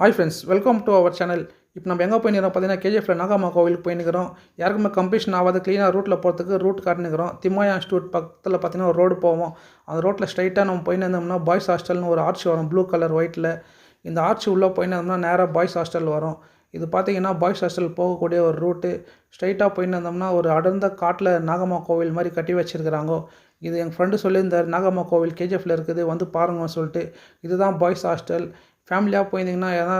Hi friends welcome to our channel இப்போ நம்ம எங்கே போயிருக்கிறோம் பார்த்தீங்கன்னா கேஜிஎஃப்ல நாகாமா கோவிலுக்கு போயிருக்கிறோம் யாருக்குமே கம்ப்ளீஷன் ஆகாத க்ளீனாக ரூட்டில் போகிறதுக்கு ரூட் காட்டினுக்கிறோம் திம்மாயா இன்ஸ்டியூட் பக்கத்தில் பார்த்தீங்கன்னா ஒரு ரோடு போவோம். அந்த ரோட்டில் ஸ்ட்ரைட்டாக நம்ம போயின்னு இருந்தோம்னா பாய்ஸ் ஹாஸ்டல்னு ஒரு ஆர்ச் வரும் ப்ளூ கலர் ஒயிட்டில் இந்த ஆர்ச் உள்ளே போயின்னு இருந்தோம்னா நேராக பாய்ஸ் ஹாஸ்டல் வரும். இது பார்த்தீங்கன்னா பாய்ஸ் ஹாஸ்டல் போகக்கூடிய ஒரு ரூட்டு ஸ்ட்ரைட்டாக போயின்னு இருந்தோம்னா ஒரு அடர்ந்த காட்டில் நாகம்மா கோவில் மாதிரி கட்டி வச்சிருக்கிறாங்க. இது எங்கள் ஃப்ரெண்டு சொல்லியிருந்தார் நாகம்மா கோவில் கேஜிஎஃப்ல இருக்குது வந்து பாருங்கன்னு சொல்லிட்டு. இதுதான் பாய்ஸ் ஹாஸ்டல் ஃபேமிலியாக போயிருந்தீங்கன்னா எதனா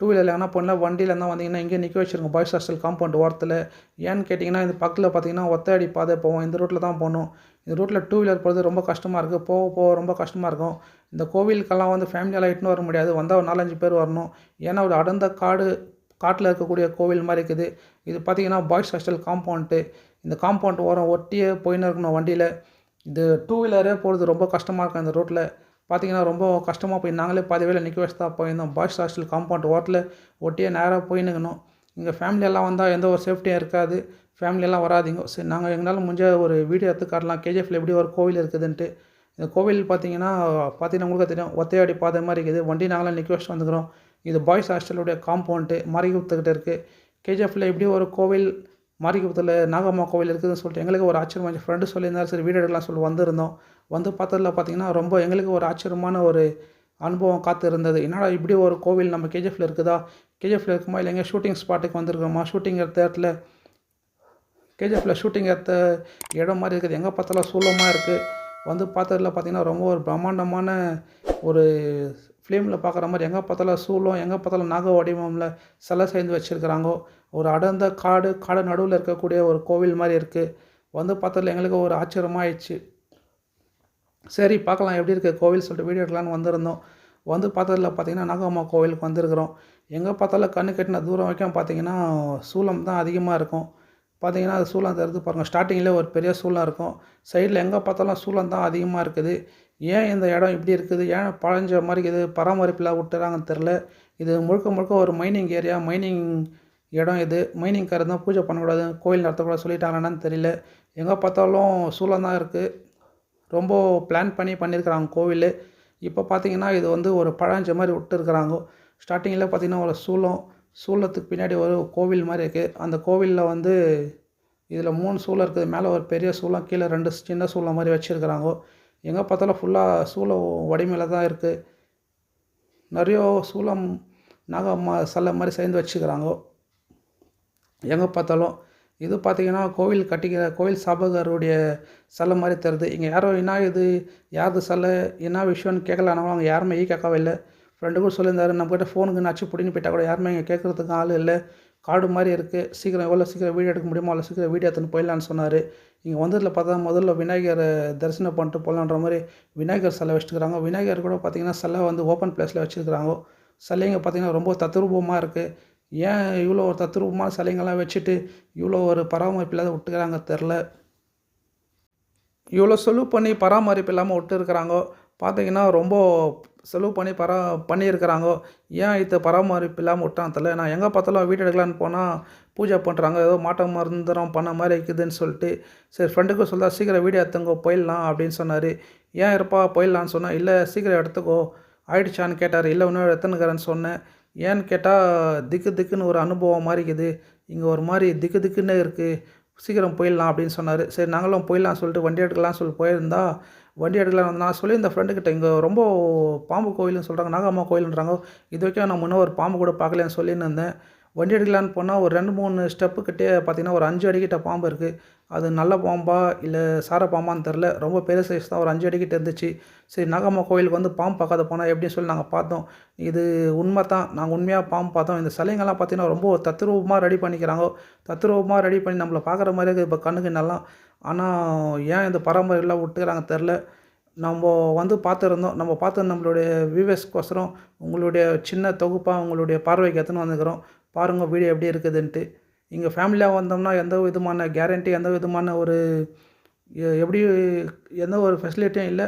டூ வீலரில் எதனா போனால் வண்டியில் இருந்தால் வந்தீங்கன்னா இங்கே நிற்க வச்சுருங்க. பாய்ஸ் ஹாஸ்டல் காம்பவுண்ட் ஓரத்தில். ஏன்னு கேட்டிங்கன்னா இந்த பக்கத்தில் பார்த்தீங்கன்னா ஒத்தடி பாதை போவோம். இந்த ரூட்டில் தான் போகணும். இந்த ரூட்டில் டூ வீலர் போகிறது ரொம்ப கஷ்டமாக இருக்குது போக போக ரொம்ப கஷ்டமாக இருக்கும். இந்த கோவிலுக்கெல்லாம் வந்து ஃபேமிலியால் இட்டுன்னு வர முடியாது. வந்தால் ஒரு நாலஞ்சு பேர் வரணும். ஏன்னா ஒரு அடர்ந்த காடு காட்டில் இருக்கக்கூடிய கோவில் மாதிரி இருக்குது. இது பார்த்தீங்கன்னா பாய்ஸ் ஹாஸ்டல் காம்பவுண்ட்டு இந்த காம்பவுண்ட் ஓரம் ஒட்டியே போயின்னு இருக்கணும் வண்டியில். இது டூ வீலரே போகிறது ரொம்ப கஷ்டமாக இருக்கும் இந்த ரோட்டில் பார்த்தீங்கன்னா ரொம்ப கஷ்டமாக போய் நாங்களே பாதி வேலை நிற்க வச்சு தான் போயிருந்தோம். பாய்ஸ் ஹாஸ்டல் காம்பவுண்ட் ஓட்டில் ஒட்டியே நேராக போயின்னுக்கணும் இங்கே ஃபேமிலியெல்லாம் வந்தால் எந்த ஒரு சேஃப்டியும் இருக்காது. ஃபேமிலியெல்லாம் வராதிங்க. சரி நாங்கள் எங்களால் முடிஞ்ச ஒரு வீடியோ எடுத்து காட்டலாம். கேஜிஎஃப்ல எப்படி ஒரு கோவில் இருக்குதுன்ட்டு. இந்த கோவில் பார்த்தீங்கன்னா பார்த்தீங்கன்னா உங்களுக்கு தெரியும். ஒத்தையாடி பாதை மாதிரி இருக்குது. வண்டி நாங்களாம் நிற்க வச்சுட்டு வந்துக்கிறோம். இது பாய்ஸ் ஹாஸ்டலுடைய காம்பவுண்ட்டு மாரிகுப்துக்கிட்ட இருக்குது கேஜிஎஃப்ல எப்படி ஒரு கோவில் மாரிகுப்பத்தில் நாகம்மா கோவில் இருக்குதுன்னு சொல்லிட்டு எங்களுக்கு ஒரு ஆச்சரியமாக இருந்துச்சு. ஃப்ரெண்டு சொல்லியிருந்தார். சரி வீடு எடுக்கலாம் சொல்லி வந்திருந்தோம். வந்து பார்த்ததில் பார்த்தீங்கன்னா ரொம்ப எங்களுக்கு ஒரு ஆச்சரியமான ஒரு அனுபவம் காத்து இருந்தது என்னடா இப்படி ஒரு கோவில் நம்ம கேஜிஎஃப்ல இருக்குதா? கேஜிஎஃப்ல இருக்குமா? இல்லை எங்கே ஷூட்டிங் ஸ்பாட்டுக்கு வந்திருக்கோமா? ஷூட்டிங் எடுத்த இடத்துல கேஜிஎஃப்ல ஷூட்டிங் எடுத்த இடம் மாதிரி இருக்குது. எங்கே பார்த்தாலும் சூலமாக இருக்குது வந்து பார்த்ததில் பார்த்தீங்கன்னா ரொம்ப ஒரு பிரம்மாண்டமான ஒரு ஃப்ளேமில் பார்க்குற மாதிரி எங்கே பார்த்தாலும் சூழம் எங்கே பார்த்தாலும் நாக வடிவமில் சிலை சேர்ந்து வச்சுருக்கிறாங்கோ ஒரு அடர்ந்த காடு காடு நடுவில் இருக்கக்கூடிய ஒரு கோவில் மாதிரி இருக்குது வந்து பார்த்ததில் எங்களுக்கு ஒரு ஆச்சரியமாயிடுச்சு. சரி பார்க்கலாம் எப்படி இருக்குது கோவில் சொல்லிட்டு வீடியோ எடுக்கலான்னு வந்திருந்தோம். வந்து பார்த்ததில் பார்த்தீங்கன்னா நாகம்மா கோவிலுக்கு வந்திருக்கிறோம். எங்கே பார்த்தாலும் கண்ணு கட்டின தூரம் வரைக்கும் பார்த்தீங்கன்னா சூளம் தான் அதிகமாக இருக்கும். பார்த்தீங்கன்னா அது சூளம் தருது பாருங்கள் ஸ்டார்டிங்கில் ஒரு பெரிய சூளம் இருக்கும். சைடில் எங்கே பார்த்தாலும் சூளம் தான் அதிகமாக இருக்குது. ஏன் இந்த இடம் இப்படி இருக்குது? ஏன் பழஞ்ச மாதிரி இது பராமரிப்பில் விட்டுறாங்கன்னு தெரில இது முழுக்க முழுக்க ஒரு மைனிங் ஏரியா மைனிங் இடம் இது மைனிங்காரர் தான் பூஜை பண்ணக்கூடாது. கோயில் நடத்தக்கூடாது சொல்லிட்டாங்களான்னு தெரியல. எங்கே பார்த்தாலும் சூளம் தான் இருக்குது ரொம்ப பிளான் பண்ணி பண்ணியிருக்கிறாங்க கோவில். இப்போ பார்த்தீங்கன்னா இது வந்து ஒரு பழஞ்ச மாதிரி விட்டுருக்குறாங்க. ஸ்டார்டிங்கில் பார்த்தீங்கன்னா ஒரு சூளம். சூளத்துக்கு பின்னாடி ஒரு கோவில் மாதிரி இருக்குது அந்த கோவிலில் வந்து இதில் மூணு சூளம் இருக்குது. மேலே ஒரு பெரிய சூளம் கீழே ரெண்டு சின்ன சூளம் மாதிரி வச்சுருக்குறாங்க. எங்கே பார்த்தாலும் ஃபுல்லாக சூளம் வடிமையில் தான் இருக்குது நிறைய சூளம் நாகம்மா சிலை மாதிரி சேர்ந்து வச்சுக்கிறாங்க எங்கே பார்த்தாலும் இது பார்த்தீங்கன்னா கோவில் கட்டிக்கிற கோவில் சாபகருடைய சிலை மாதிரி தருது இங்கே யாரோ என்ன இது யாரது சிலை என்ன விஷயம்னு கேட்கலானாலும் அவங்க யாருமே ஈ கேட்கவே இல்லை. ஃப்ரெண்டு கூட சொல்லியிருந்தாரு நம்மக்கிட்ட ஃபோனுக்கு நச்சு பிடின்னு போயிட்டா கூட யாருமே இங்கே கேட்குறதுக்கு ஆள் இல்லை. காடு மாதிரி இருக்குது சீக்கிரம் எவ்வளோ சீக்கிரம் வீடியோ எடுக்க முடியுமோ அவ்வளோ சீக்கிரம் வீடியோ எடுத்துன்னு போயிடலான்னு சொன்னார். இங்கே வந்ததில் பார்த்தா முதல்ல விநாயகரை தரிசனம் பண்ணிட்டு போகலான்ற மாதிரி விநாயகர் சிலை வச்சுருக்காங்க விநாயகர் கூட பார்த்தீங்கன்னா சிலை வந்து ஓப்பன் பிளேஸில் வச்சுருக்குறாங்க. சிலைங்க பார்த்தீங்கன்னா ரொம்ப தத்ரூபமாக இருக்குது ஏன் இவ்வளோ ஒரு தத்ரூபமான சிலைங்கள்லாம் வச்சுட்டு இவ்வளோ ஒரு பராமரிப்பு இல்லாத விட்டுக்கிறாங்க தெரில. இவ்வளோ செலவு பண்ணி பராமரிப்பு இல்லாமல் விட்டுருக்குறாங்கோ. பார்த்தீங்கன்னா ரொம்ப செலவு பண்ணி பரா பண்ணியிருக்கிறாங்கோ. ஏன் இதை பராமரிப்பு இல்லாமல் விட்டாங்க தெரியல நான் எங்கே பார்த்தாலும் வீடு எடுக்கலான்னு போனால் பூஜை பண்ணுறாங்க. ஏதோ மாட்ட மருந்தரம் பண்ண மாதிரி இருக்குதுன்னு சொல்லிட்டு சரி ஃப்ரெண்டுக்கும் சொல்ல சீக்கிரம் வீடியோ எடுத்துங்கோ போயிடலாம் அப்படின்னு சொன்னார். ஏன் இருப்பா போயிடலான்னு சொன்னேன் இல்லை சீக்கிரம் எடுத்துக்கோ ஆயிடுச்சான்னு கேட்டார். இல்லை இன்னும் எடுத்துனுக்கிறேன்னு சொன்னேன். ஏன்னு கேட்டால் திக்கு திக்குன்னு ஒரு அனுபவம் மாதிரி இருக்குது. இங்கே ஒரு மாதிரி திக்கு திக்குன்னு இருக்குது சீக்கிரம் போயிடலாம் அப்படின்னு சொன்னார். சரி நாங்களும் போயிடலாம் சொல்லிட்டு வண்டி எடுக்கலாம் சொல்லி போயிருந்தா வண்டி எடுக்கலாம் நான் சொல்லி இந்த ஃப்ரெண்டுக்கிட்ட இங்கே ரொம்ப பாம்பு கோயில்னு சொல்கிறாங்க நாகம்மா கோயிலுன்றாங்க. இது வரைக்கும் நான் முன்னே ஒரு பாம்பு கூட பார்க்கலன்னு சொல்லின்னு இருந்தேன். வண்டி அடிக்கலான்னு போனால் ஒரு ரெண்டு மூணு ஸ்டெப்புக்கிட்டே பார்த்தீங்கன்னா ஒரு அஞ்சு அடிக்கிட்ட பாம்பு இருக்குது அது நல்ல பாம்பா இல்லை சார பாம்பான்னு தெரில ரொம்ப பெரிய சைஸ் தான். ஒரு அஞ்சு அடிக்கிட்ட இருந்துச்சு. சரி நாகம்மா கோயிலுக்கு வந்து பாம்பு பார்க்காத போனால் எப்படின்னு சொல்லி நாங்கள் பார்த்தோம். இது உண்மை தான் நாங்கள் உண்மையாக பாம்பு பார்த்தோம். இந்த சிலைங்கள்லாம் பார்த்திங்கன்னா ரொம்ப தத்ரூபமாக ரெடி பண்ணிக்கிறாங்க. தத்ரூபமாக ரெடி பண்ணி நம்மளை பார்க்குற மாதிரி இருக்குது. இப்போ கண்ணுக்கு நல்லா. ஆனால் ஏன் இந்த பராமரிலாம் விட்டுக்கிறாங்க தெரில நம்ம வந்து பார்த்துருந்தோம். நம்ம பார்த்து நம்மளுடைய வியூவர்ஸ்க்கோசரம் உங்களுடைய சின்ன தொகுப்பாக உங்களுடைய பார்வைக்கு எடுத்துன்னு வந்துக்கிறோம். பாருங்கள் வீடியோ எப்படி இருக்குதுன்ட்டு. இங்கே ஃபேமிலியாக வந்தோம்னா எந்த விதமான கேரண்டி எந்த விதமான ஒரு எப்படி எந்த ஒரு ஃபெசிலிட்டியும் இல்லை.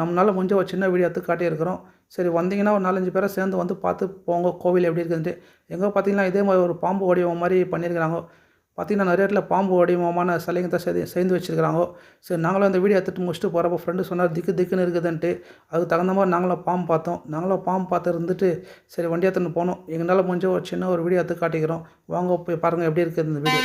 நம்மளால் முடிஞ்ச ஒரு சின்ன வீடியோ எடுத்து காட்டியிருக்கிறோம். சரி வந்தீங்கன்னா ஒரு நாலஞ்சு பேரை சேர்ந்து வந்து பார்த்து போங்க கோவில் எப்படி இருக்குதுன்ட்டு. எங்கே பார்த்தீங்கன்னா இதே மாதிரி ஒரு பாம்பு வடிவம் மாதிரி பண்ணியிருக்கிறாங்க. பார்த்திங்கன்னா நிறைய இடத்துல பாம்பு வடிவமான சிலைங்க தான் செய்து சேர்ந்து வச்சுருக்கிறாங்க. சரி நாங்களும் அந்த வீடியோ எடுத்துகிட்டு முடிச்சுட்டு போகிறப்ப ஃப்ரெண்டு சொன்னார் திக்கு திக்குன்னு இருக்குதுன்ட்டு. அதுக்கு தகுந்த மாதிரி நாங்களும் பாம்பு பார்த்தோம். நாங்களும் பாம்பு பார்த்து இருந்துட்டு சரி வண்டி எடுத்துன்னு போனோம். எங்களால் முடிஞ்ச ஒரு சின்ன ஒரு வீடியோ எடுத்து காட்டிக்கிறோம். வாங்க போய் பாருங்கள் எப்படி இருக்குது இந்த வீடியோ.